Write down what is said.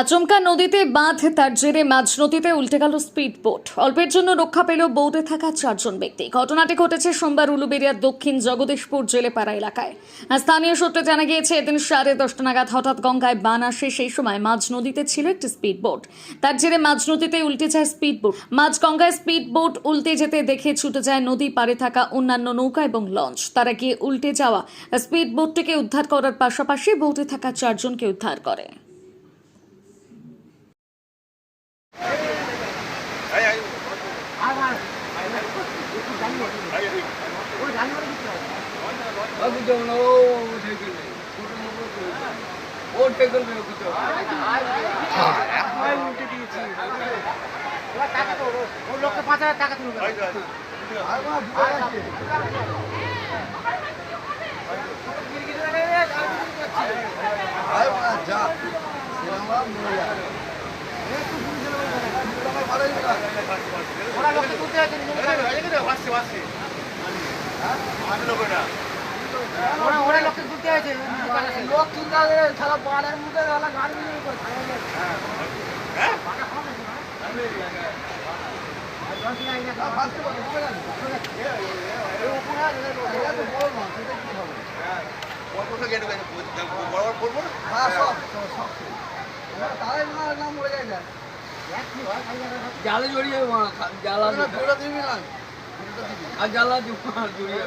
আচমকা নদীতে বাঁধ তার জেরে মাঝ নদীতে উল্টে গেল স্পিড বোট অল্পের জন্য রক্ষা পেল বৌদে থাকা চারজন ব্যক্তি। ঘটনাটি ঘটেছে সোমবার উলুবেরিয়ার দক্ষিণ জগদীশপুর জেলেপাড়া এলাকায়। স্থানীয় সূত্রে জানা গিয়েছে, এদিন সাড়ে দশটা নাগাদ হঠাৎ গঙ্গায় বান আসে, সেই সময় মাঝ নদীতে ছিল একটি স্পিড বোট তার জেরে মাঝ নদীতে উল্টে যায় স্পিড বোট মাঝ গঙ্গায় স্পিড বোট উল্টে যেতে দেখে ছুটে যায় নদী পাড়ে থাকা অন্যান্য নৌকা এবং লঞ্চ। তারা গিয়ে উল্টে যাওয়া স্পিড বোটটিকে উদ্ধার করার পাশাপাশি বোটে থাকা চারজনকে উদ্ধার করে। পাঁচ হাজার টাকা তুলবে ওরা লোককে তুলতে হয়েছে গাড়ি নিয়ে করে জালে জড়িয়ে যাবে আজ আল্লাহ জুমার জুড়িয়ে।